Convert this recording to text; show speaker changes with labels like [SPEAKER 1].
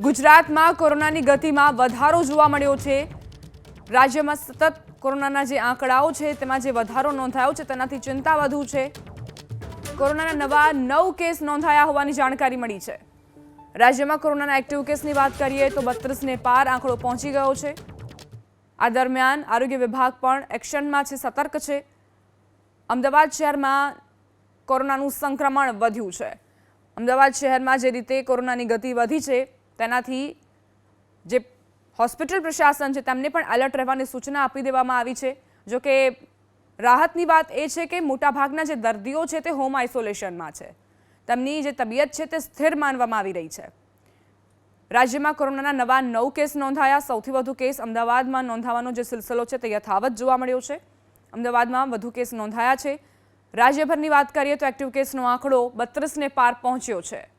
[SPEAKER 1] ગુજરાતમાં કોરોનાની ગતિમાં વધારો જોવા મળ્યો છે. રાજ્યમાં સતત કોરોનાના જે આંકડાઓ છે, તેમાં જે વધારો નોંધાયો છે, તેનાથી ચિંતા વધુ છે. કોરોનાના નવા નવ કેસ નોંધાયા હોવાની જાણકારી મળી છે. રાજ્યમાં કોરોનાના એક્ટિવ કેસની વાત કરીએ તો બત્રીસને પાર આંકડો પહોંચી ગયો છે. આ દરમિયાન આરોગ્ય વિભાગ પણ એક્શનમાં છે, સતર્ક છે. અમદાવાદ શહેરમાં કોરોનાનું સંક્રમણ વધ્યું છે. અમદાવાદ શહેરમાં જે રીતે કોરોનાની ગતિ વધી છે તેનાથી જે હોસ્પિટલ પ્રશાસન છે તેમને પણ એલર્ટ રહેવાની સૂચના આપી દેવામાં આવી છે. જો કે રાહતની વાત એ છે કે મોટાભાગના જે દર્દીઓ છે તે હોમ આઇસોલેશનમાં છે. તેમની જે તબિયત છે તે સ્થિર માનવામાં આવી રહી છે. રાજ્યમાં કોરોનાના નવા નવ કેસ નોંધાયા. સૌથી વધુ કેસ અમદાવાદમાં નોંધાવાનો જે સિલસિલો છે તે યથાવત જોવા મળ્યો છે. અમદાવાદમાં વધુ કેસ નોંધાયા છે. રાજ્યભરની વાત કરીએ તો એક્ટિવ કેસનો આંકડો બત્રીસને પાર પહોંચ્યો છે.